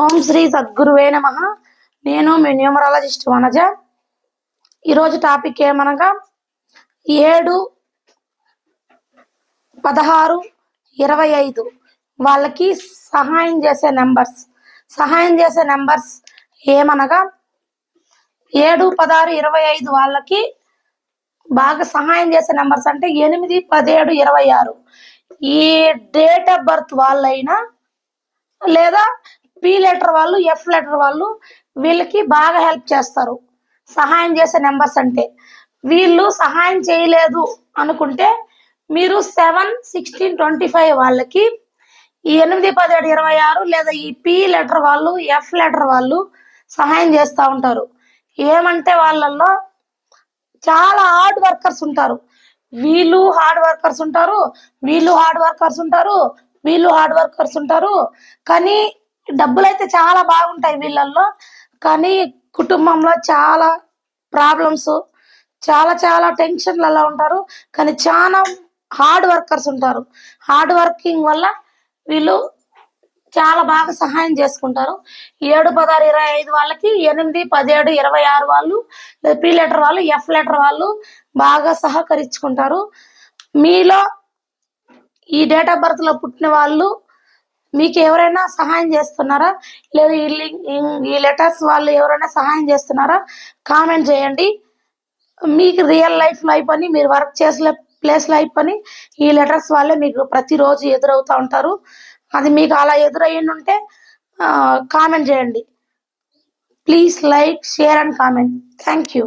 ఓం శ్రీ సద్గురువే నమ. నేను మీ న్యూమరాలజిస్ట్ వనజ. ఈరోజు టాపిక్ ఏమనగా ఏడు పదహారు ఇరవై ఐదు. వాళ్ళకి సహాయం చేసే నెంబర్స్. సహాయం చేసే నెంబర్స్ ఏమనగా ఏడు పదహారు ఇరవై ఐదు వాళ్ళకి బాగా సహాయం చేసే నెంబర్స్ అంటే ఎనిమిది పదిహేడు ఇరవై ఆరు. ఈ డేట్ ఆఫ్ బర్త్ వాళ్ళైనా లేదా పి లెటర్ వాళ్ళు ఎఫ్ లెటర్ వాళ్ళు వీళ్ళకి బాగా హెల్ప్ చేస్తారు. సహాయం చేసే నెంబర్స్ అంటే. వీళ్ళు సహాయం చేయలేదు అనుకుంటే మీరు సెవెన్ సిక్స్టీన్ ట్వంటీ ఫైవ్ వాళ్ళకి ఈ ఎనిమిది పదిహేడు ఇరవై ఆరు లేదా ఈ పి లెటర్ వాళ్ళు ఎఫ్ లెటర్ వాళ్ళు సహాయం చేస్తూ ఉంటారు. ఏమంటే వాళ్ళల్లో చాలా హార్డ్ వర్కర్స్ ఉంటారు. వీళ్ళు హార్డ్ వర్కర్స్ ఉంటారు వీళ్ళు హార్డ్ వర్కర్స్ ఉంటారు వీళ్ళు హార్డ్ వర్కర్స్ ఉంటారు. కానీ డబ్బులు అయితే చాలా బాగుంటాయి వీళ్ళల్లో. కానీ కుటుంబంలో చాలా ప్రాబ్లమ్స్ చాలా చాలా టెన్షన్లలో ఉంటారు. కానీ చాలా హార్డ్ వర్కర్స్ ఉంటారు. హార్డ్ వర్కింగ్ వల్ల వీళ్ళు చాలా బాగా సహాయం చేసుకుంటారు. ఏడు పదహారు ఇరవై ఐదు వాళ్ళకి ఎనిమిది పదిహేడు ఇరవై ఆరు వాళ్ళు పి లెటర్ వాళ్ళు ఎఫ్ లెటర్ వాళ్ళు బాగా సహకరించుకుంటారు. మీలో ఈ డేట్ ఆఫ్ బర్త్లో పుట్టిన వాళ్ళు మీకు ఎవరైనా సహాయం చేస్తున్నారా? లేదా ఈ లింక్ ఈ లెటర్స్ వాళ్ళు ఎవరైనా సహాయం చేస్తున్నారా? కామెంట్ చేయండి. మీకు రియల్ లైఫ్ లైఫ్ అని మీరు వర్క్ చేసిన ప్లేస్ లైఫ్ అని ఈ లెటర్స్ వాళ్ళే మీకు ప్రతిరోజు ఎదురవుతూ ఉంటారు. అది మీకు అలా ఎదురయ్యిందంటే కామెంట్ చేయండి. Please like share and comment. Thank you.